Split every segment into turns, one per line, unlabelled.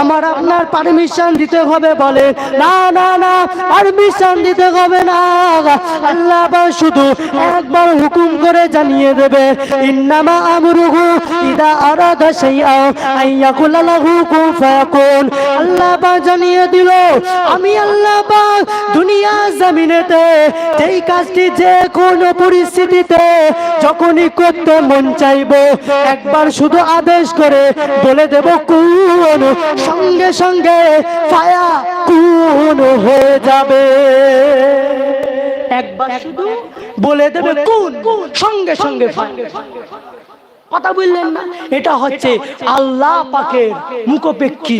আমার আপনার পারমিশন দিতে হবে বলে। না না না পারমিশন দিতে হবে না। আল্লাহ শুধু একবার হুকুম করে জানিয়ে দেবে। ইন্নামা আমরুহু ইদা আরাদা শাইআ আইয়াকুলা জানিয়ে দিল, আমি দুনিয়া জমিনেতে, যেই কাজটি যে পরিস্থিতিতে যখনই করতে মন চাইব, একবার শুধু আদেশ করে বলে দেব, কোন, সঙ্গে সঙ্গে ফায়া কোন হয়ে যাবে। একবার শুধু বলে দেবে, কোন, সঙ্গে সঙ্গে ফায়া কথা বললেন না। এটা হচ্ছে আল্লাহ পাকের মুখোপেক্ষী।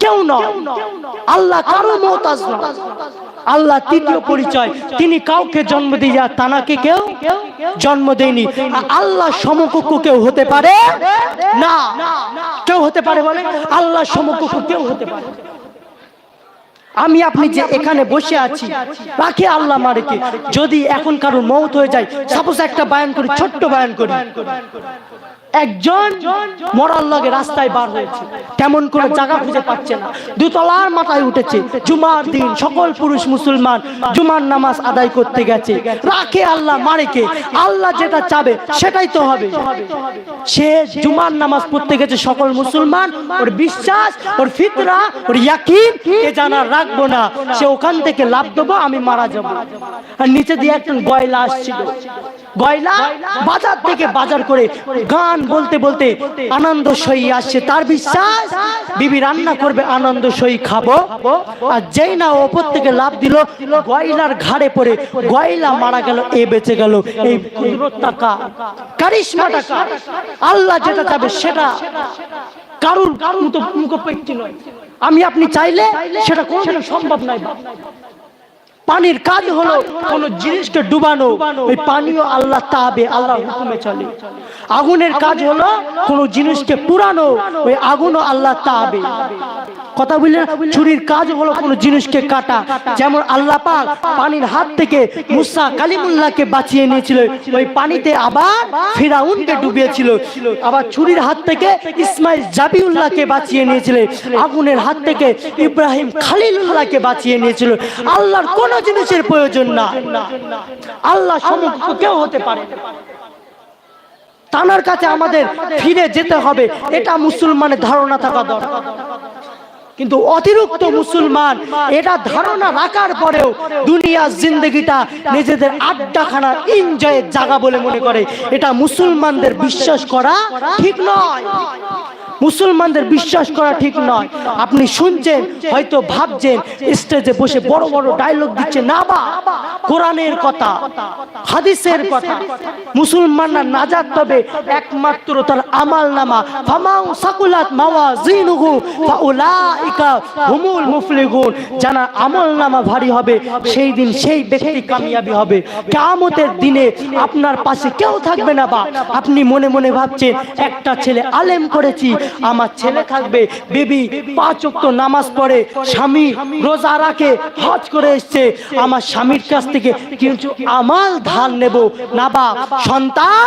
কেউ নয়। আল্লাহ কারও মহতাজ নয়। আল্লাহ তৃতীয় পরিচয়। তিনি কাউকে জন্ম দিয়ে যা তানাকে কেউ জন্ম দেয়নি। আল্লাহ সমকক্ষ কেউ হতে পারে না। কেউ হতে পারে বলে আল্লাহ সমকক্ষ কেউ হতে পারে। আমি আপনি যে এখানে বসে আছি রাখে আল্লাহ মারেকে যদি এখন কারোর মৌত হয়ে যায় সাপোজ একটা বায়ান করি ছোট্ট বায়ান করি। একজন মরার লগে রাস্তায় বার হয়েছে। কেমন করে জায়গা খুঁজে পাচ্ছে না। দুতলার মাথায় উঠেছে জুমার দিন সকল পুরুষ মুসলমান জুমার নামাজ আদায় করতে গেছে। রাখে আল্লাহ মারেকে আল্লাহ যেটা চাবে সেটাই তো হবে। সে জুমার নামাজ পড়তে গেছে সকল মুসলমান ওর বিশ্বাস ওর ফিতরা ওর ইয়াকিন এ জানা রাখব না। সে ওখান থেকে লাভ দেবো আমি মারা যাব। আর নিচে দিয়ে একজন গয়লা আসছিল। গয়লা বাজার থেকে বাজার করে গান বলতে বলতে আনন্দ সই আসছে তার বিশ্বাস বিবি রান্না করবে আনন্দ সই খাব। আর যেই না ওপর থেকে লাভ দিল গয়লার ঘাড়ে পড়ে গয়লা মারা গেল এ বেঁচে গেল এই টাকা। কারিশমা টাকা। আল্লাহ যেটা চাবে সেটা। কারুর কারুর তো মুখোপেক্ষি নয়। আমি আপনি চাইলে সেটা কোনোদিন সম্ভব নয়। পানির কাজ হলো কোন জিনিসকে ডুবানো। ওই পানিও আল্লাহ তাবে আল্লাহ হুকুমে চলে। আগুনের কাজ হলো কোন জিনিসকে পুরানো, ওই আগুনও আল্লাহ তাবে কথা বললেন, ছুরির কাজ হলো কোন জিনিসকে কাটা। যেমন আল্লাহ পাক পানির হাত থেকে মুসা কালিমুল্লাহকে বাঁচিয়ে নিয়েছিল, ওই পানিতে আবার ফিরাউনকে ডুবিয়েছিল। আবার ছুরির হাত থেকে ইসমাইল জাবিউল্লাহকে বাঁচিয়ে নিয়েছিল, আগুনের হাত থেকে ইব্রাহিম খালিলুল্লাহকে বাঁচিয়ে নিয়েছিল। আল্লাহর কোন জিনিসের প্রয়োজন না। আল্লাহ সমক্ষ কেউ হতে পারে তানার কাছে আমাদের ফিরে যেতে হবে, এটা মুসলমানের ধারণা থাকা দরকার। কিন্তু অতিরিক্ত মুসলমান এটা ধারণা রাখার পরেও দুনিয়ার জিন্দগিটা নিজেদের আড্ডাখানার এনজয়ের জায়গা বলে মনে করে। এটা মুসলমানদের বিশ্বাস করা ঠিক নয়। মুসলমানদের বিশ্বাস করা ঠিক নয়। আপনি শুনছেন হয়তো ভাবছেন স্টেজে বসে বড় বড় ডায়লগ দিচ্ছে না বা? কোরআনের কথা হাদিসের কথা। মুসলমানরা নাজাত তবে একমাত্র তার আমাল নামা। ফামাউ সাকুলাত মাওয়া জিনুহু ফাউলাইকা হুমুল মুফলিহুন। যারা আমল নামা ভারী হবে সেই দিন সেই ব্যক্তি কামিয়াবি হবে। কিয়ামতের দিনে আপনার পাশে কেউ থাকবে না বা? আপনি মনে মনে ভাবছেন একটা ছেলে আলেম করেছি আমার ছেলে থাকবে, বেবি পাঁচ ওয়াক্ত নামাজ পড়ে, স্বামী রোজা রাখে, হজ করে এসছে। আমার স্বামীর কাছ থেকে কিছু আমাল ধার নেব। না বা সন্তান,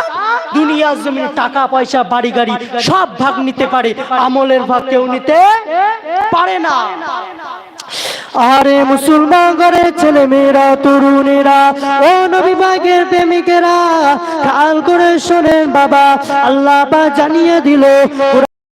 দুনিয়ার জমিনে টাকা, পয়সা, বাড়ি, গাড়ি সব ভাগ নিতে পারে। আমলের ভাগ কেউ নিতে পারে না। আরে মুসলমান ঘরে ছেলে মেয়েরা, তরুণেরা, ও নবী বাগের প্রেমিকেরা, খেয়াল করে শোনেন বাবা, আল্লাহ জানিয়ে দিল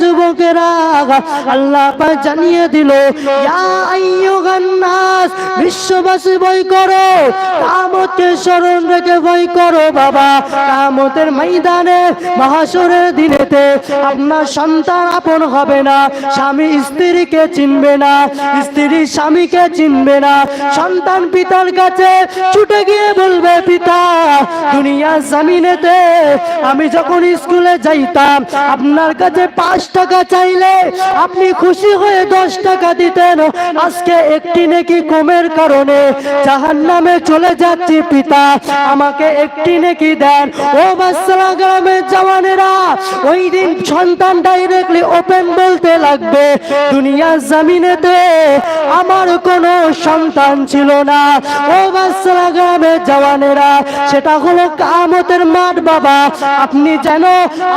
যুবকেরা আল্লাহ পাক জানিয়ে দিল, ইয়া আইয়ুহান নাস বিশ্ববাসী ভয় করো কামতকে স্মরণ রেখে ভয় করো বাবা। কামতের ময়দানে মহাসরের দিনেতে আপনার সন্তান আপন হবে না, স্বামী স্ত্রী স্ত্রীকে চিনবে না, স্ত্রী স্বামীকে চিনবে না, সন্তান পিতার কাছে ছুটে গিয়ে বলবে, পিতা, দুনিয়া জামিনেতে আমি যখন স্কুলে যাইতাম, আপনার কাছে পাঁচ টাকা চাইলে আপনি খুশি হয়ে দশ টাকা দিতেন। আজকে একটি নাকি কমের কারণে জাহান নামে চলে যাচ্ছি, পিতা, আমাকে একটি নাকি দেন। ও বাচ্চারা, গ্রামের জওয়ানেরা, ওই দিন সন্তান ডাইরেক্টলি ওপেন বলতে লাগবে, দুনিয়া জামিনেতে আমার কোনো সন্তান ছিল না। ও বাচ্চারা গ্রামের জওয়ানেরা, সেটা হলো কামতের মাঠ বাবা। আপনি যেন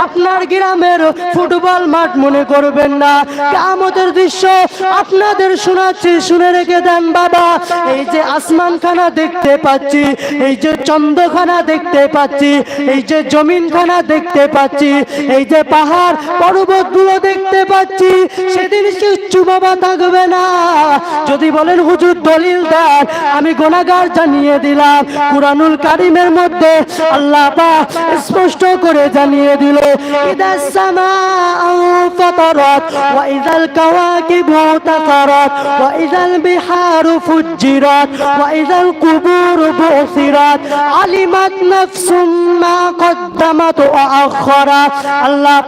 আপনার গ্রামের ফুটবল মাঠ মনে করবেন না। কামতের দৃশ্য আপনাদের শোনাচ্ছি, শুনে রেখে দেন বাবা। এই যে আসমান খানা দেখতে পাচ্ছি, এই যে চন্দ্রখানা দেখতে পাচ্ছি, এই যে জমিন খানা দেখতে পাচ্ছি, এই যে পাহাড় পর্বতগুলো দেখতে পাচ্ছি, সেদিন কিচ্ছু বাবা থাকবে না। যদি বলেন, হুজুর, দলিল দেন। আমি গোনাগার জানিয়ে দিলাম। কুরআনুল কারিমের মধ্যে আল্লাহ স্পষ্ট করে জানিয়ে দিল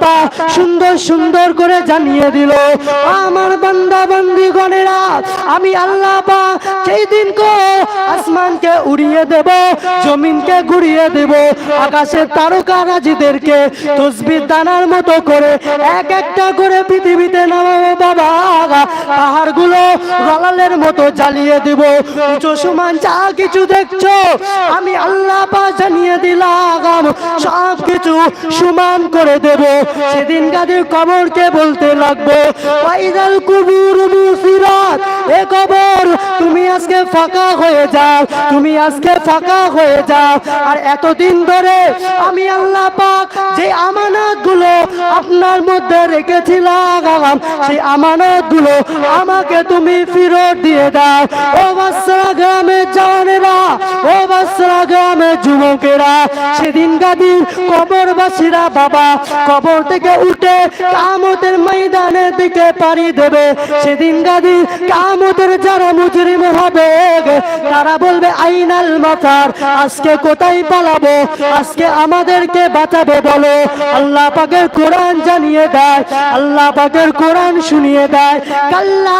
পাক সুন্দর সুন্দর করে জানিয়ে দিল, আমার বান্দা বান্দি গণেরা আমি আল্লাহ পাক সেই দিন কো আসমানকে উড়িয়ে দেব, জমিনকে ঘুরিয়ে দেব আকাশের তারকা রাজিদেরকে তসবির দানার মতো করে এক একটা করে পৃথিবীতে নামাবো বাবা। পাহাড়গুলো রলালের মতো জ্বালিয়ে দেব। উঁচু সমান যা কিছু দেখছ, আমি আল্লাহ পা জানিয়ে দিলাম, সব কিছু সমান করে দেব। সেদিন গাদের কবরকে বলতে লাগবো পাইদাল কুবুর মুসিরাত। এ কবর, তুমি আজকে ফাঁকা হয়ে যাও, তুমি আজকে ফাঁকা হয়ে যাও। আর এতদিন ধরে আমি আল্লাহ পাক যে আমানতগুলো আপনার মধ্যে রেখেছিলাম, সেই আমানতগুলো আমাকে তুমি ফেরত দিয়ে দাও। ও বাচ্চারা গ্রামের জওয়ানেরা, ও বাচ্চারা গ্রামের যুবকেরা, সেদিন গাদির কবরবাসীরা, বাবা, কবর থেকে উঠে কামতের ময়দানের দিকে পাড়ি দেবে, সেদিন গাদি কামতের যারা মুজরিম হবে, তারা বলবে, আইনাল মাথার আজকে কোথায় পালাবো? আজকে আমাদেরকে বাঁচাবে বলো। আল্লাহ পাকের কোরআন জানিয়ে দেয়, আল্লাহ পাকের কোরআন শুনিয়ে দেয়। কাল্লা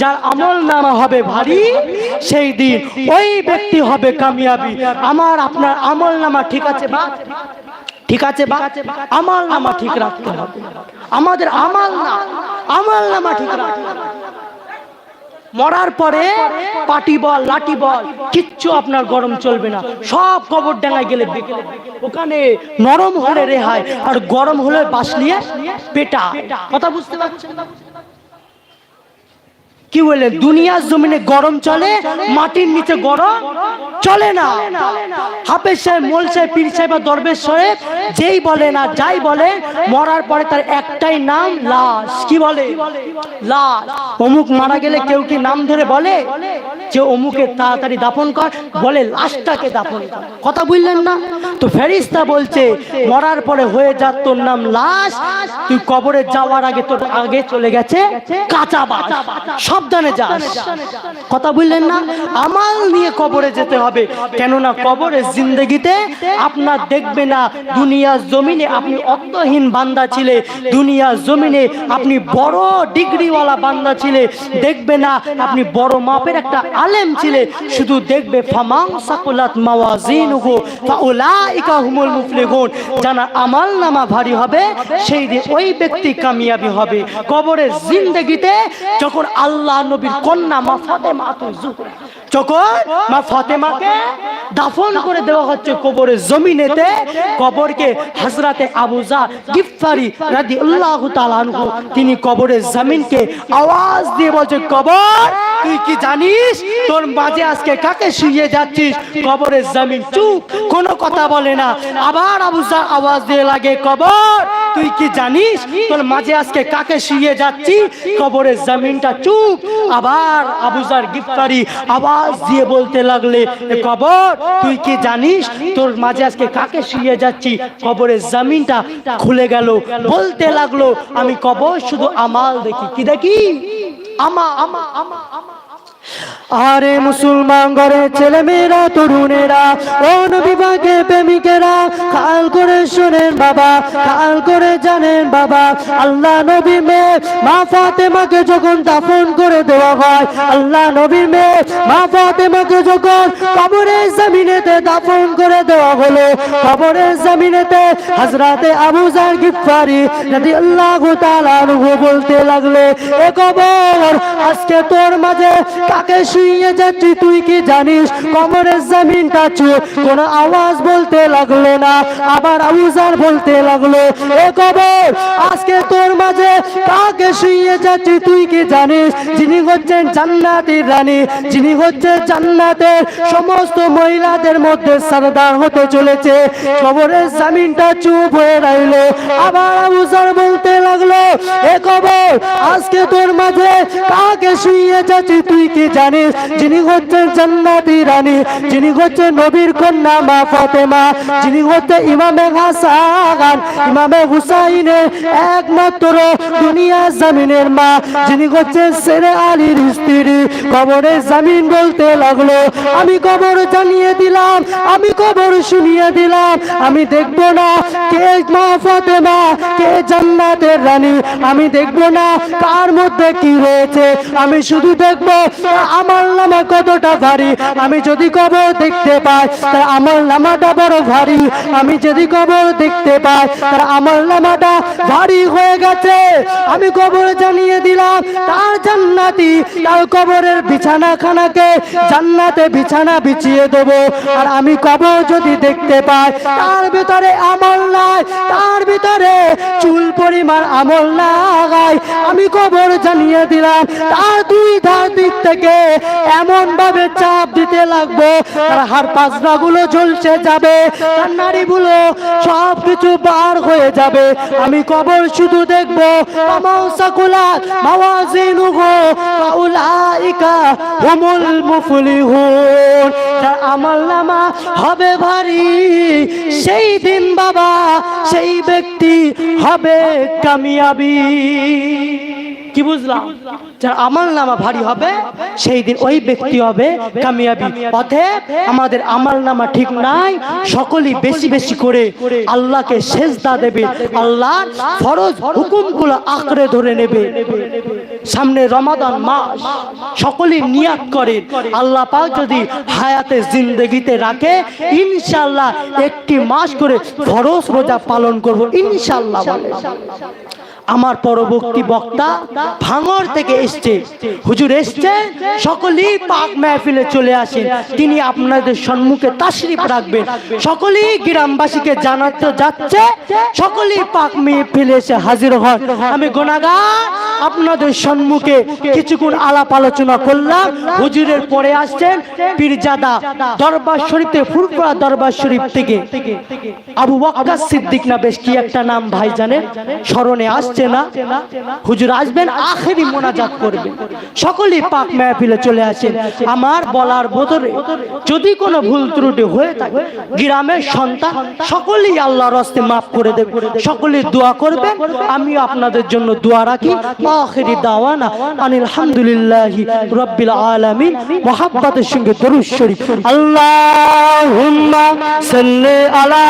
যার আমল নামা হবে ভারী, সেই দিন ওই ব্যক্তি হবে কামিয়াবি। আমার, আপনার আমল নামা ঠিক আছে ঠিক আছে বা? আমল নামা ঠিক রাখতে হবে। আমাদের আমল না আমল নামা ঠিক রাখতে হবে। মরার পরে পাটি বল, লাঠি বল, কিচ্ছু আপনার গরম চলবে না। সব কবর ডাঙায় গেলে। ওখানে নরম হলে রেহাই, আর গরম হলে বাসলিয়ে পেটা। কথা বুঝতে পারছেন? কি বলে দুনিয়ার জমিনে গরম চলে, মাটির নিচে গরম চলে না। হাফেজ সাহেব, মোল সাহেব, পীর সাহেব বা দরবেশ সাহেব যেই বলে না, যাই বলে, মরার পরে তার একটাই নাম, লাশ। কি বলে? লাশ। অমুক মারা গেলে কেউ কি নাম ধরে বলে? যে অমুকে তাড়াতাড়ি দাফন কর, বলে লাশটাকে দাফন কর। কথা বুঝলেন না? তো ফেরিস্তা বলছে, মরার পরে হয়ে যা তোর নাম লাশ, তুই কবরে যাওয়ার আগে তোর আগে চলে গেছে কাঁচা বাস। সাবধানে যাস। কথা বুঝলেন না? আমাল নিয়ে কবরে যেতে হবে, কেননা কবরে জিন্দগিতে আপনার দেখবে না, দুনিয়ার জমিনে আপনি অর্থহীন বান্দা ছিলে, দুনিয়ার জমিনে আপনি বড় ডিগ্রিওয়ালা বান্দা ছিলে, দেখবে না, আপনি বড় মাপের একটা আলেম ছিলে শুধু দেখবে, ফামাং সাকুলাত মাওয়াজিনুহু, ফাউলাইকা হুমুল মুফলিহুন। জানা আমাল নামা ভারী হবে, সেই দিন ওই ব্যক্তি কামিয়াবি হবে। কবরের জিন্দেগিতে যখন আল্লাহ নবীর কন্যা মা ফাতেমা জুহরা যখন মা ফতেমাকে দাফন করে দেওয়া হচ্ছে কবরের জমিনেতে। কবরকে হজরতে আবুজা আল্লাহ তালানহু তিনি কবরের জমিনকে আওয়াজ দিয়ে বলছে কবর তুই কি জানিস? তোর মাঝে আজকে কাকে শুয়ে যাচ্ছিস? কবরের জমিন চুপ কোনো কথা বলে না। আবার আবুজা আওয়াজ দিয়ে লাগে কবর তুই কি জানিস? তোর মাঝে আজকে কাকে শুয়ে যাচ্ছি? কবরের জমিনটা চুপ। আবার আবুজার গিফতারি আওয়াজ দিয়ে বলতে লাগলে কবর, তুই কি জানিস? তোর মাঝে আজকে কাকে শুয়ে যাচ্ছি? কবরের জমিনটা খুলে গেল। বলতে লাগল, আমি কবর, শুধু আমাল দেখি। কি দেখি? আমা আমা আমা আমা। আরে মুসলমান ঘরে ছেলে মেয়েরা তরুণেরা কোন বিভাগে প্রেমিকেরা, খাল করে শোনেন বাবা, খাল করে জানেন বাবা, আল্লাহ নবী মেয়ে মা ফাতেমাকে যখন দাফন করে দেওয়া হয়, আল্লাহ নবী মেয়ে মা ফাতেমাকে যখন কবরের জমিনেতে দাফন করে দেওয়া হলো কবরের জমিনেতে হজরতে আবু জার গিফারি যদি আল্লাহ তাআলা বলতে লাগলে, এ কবর, আজকে তোর মাঝে কাকে শুয়ে যাচ্ছি, তুই কি জানিস? কবরের জমিনটা চুপ কোন আওয়াজ বলতে লাগল না, আবার আবুজার বলতে লাগল, এ কবর, আজকে তোর মাঝে কাকে শুয়ে যাচ্ছি, তুই কি জানিস? যিনি হচ্ছেন জান্নাতের রানী, যিনি হচ্ছে জান্নাতের সমস্ত মহিলাদের মধ্যে সরদার হতে চলেছে। কবরের জমিনটা চুপ হয়ে রইল, আবার আবুজার বলতে লাগল, এ কবর, আজকে তোর মাঝে কাকে শুয়ে যাচ্ছি, তুই কি জানিস যিনি হচ্ছেন জান্নাতি রানী, যিনি হচ্ছেন নবীর কন্যা মা ফাতেমা, যিনি হচ্ছে ইমামে হাসান, ইমামে হুসাইনের একমাত্র দুনিয়া জামিনের মা, যিনি হচ্ছেন সেরে আলীর স্ত্রী। কবরে জামিন বলতে লাগল, আমি কবর জানিয়ে দিলাম, আমি কবর শুনিয়ে দিলাম, আমি দেখব না কে মা ফাতেমা, কে জান্নাতের রানী, আমি দেখব না কার মধ্যে কি রয়েছে, আমি শুধু দেখব আমার নামা কতটা ভারী? আমি যদি কবর দেখতে পাই তার আমার নামাটা বড় ভারী। আমি যদি কবর দেখতে পাই তার আমার নামাটা ভারী হয়ে গেছে। আমি কবর জানিয়ে দিলাম, তার জান্নাতি, তার কবরের বিছানা খানাকে জান্নাতে বিছানা বিছিয়ে দেবো। আর আমি কবর যদি দেখতে পাই, তার ভিতরে আমল নাই, তার ভিতরে চুল পরিমাণ আমল লাগাই আমি কবর জানিয়ে দিলাম, তার দুই ধার দিক থেকে এমন ভাবে চাপ দিতে লাগবো? তার হার পাঁচরা গুলো ঝলসে যাবে, তার নারীগুলো সব বার হয়ে যাবে। আমি কবর শুধু দেখব। মাউসাকুলা মাওয়াজিনুহু, ফাউলাইকা হুমুল নামা হবে ভারী। সেই দিন বাবা, সেই ব্যক্তি হবে কামিয়াবি। কি বুঝলাম? যার আমল নামা ভারী হবে, সেই দিন ওই ব্যক্তি হবে কামিয়াবি। অতএব আমাদের আমল নামা ঠিক নাই, সকলেই বেশি বেশি করে আল্লাহকে সেজদা দেবে আল্লাহ ফরজ হুকুমগুলো আঁকড়ে ধরে নেবে। সামনে রমাদান মাস, সকলেই নিয়াত করে। আল্লাহ পাক যদি হায়াতে জিন্দগিতে রাখে ইনশাল্লাহ একটি মাস করে ফরজ রোজা পালন করব ইনশাল্লাহ আমার পরবর্তী বক্তা ভাঙর থেকে এসছে। হুজুর এসছে, সকলেই পাক মেহফিলে চলে আসেন। তিনি আপনাদের সম্মুখে তাশরিফ রাখবেন। সকলেই গ্রামবাসীকে জানাতে যাচ্ছে, সকলেই পাক মেহফিলে এসে হাজির হয় আমি গোনাগার আপনাদের সম্মুখে কিছুক্ষণ আলাপ আলোচনা করলাম। হুজুরের পরে আসছেন পীরজাদা দরবার শরীফ, ফুরফুরা দরবার শরীফ থেকে। আবু ওয়াক্কাস সিদ্দিক না বেশ কি একটা নাম ভাই জানেন স্মরণে আসছে না। হুজুর আসবেন, আখেরি মোনাজাত করবেন। সকলেই পাক মেহফিলে চলে আসেন। আমার বলার বদলে যদি কোনো ভুল ত্রুটি হয়ে থাকে, গ্রামের সন্তান, সকলেই আল্লাহর হস্তে মাফ করে দেবে। সকলেই দোয়া করবেন। আমি আপনাদের জন্য দোয়া রাখি। আখেরি দাওয়ানা আনিল হামদুলিল্লাহি রাব্বিল আলামিন। মোহাব্বতের সঙ্গে দরুদ শরীফ। আল্লাহুম্মা সাল্লি আলা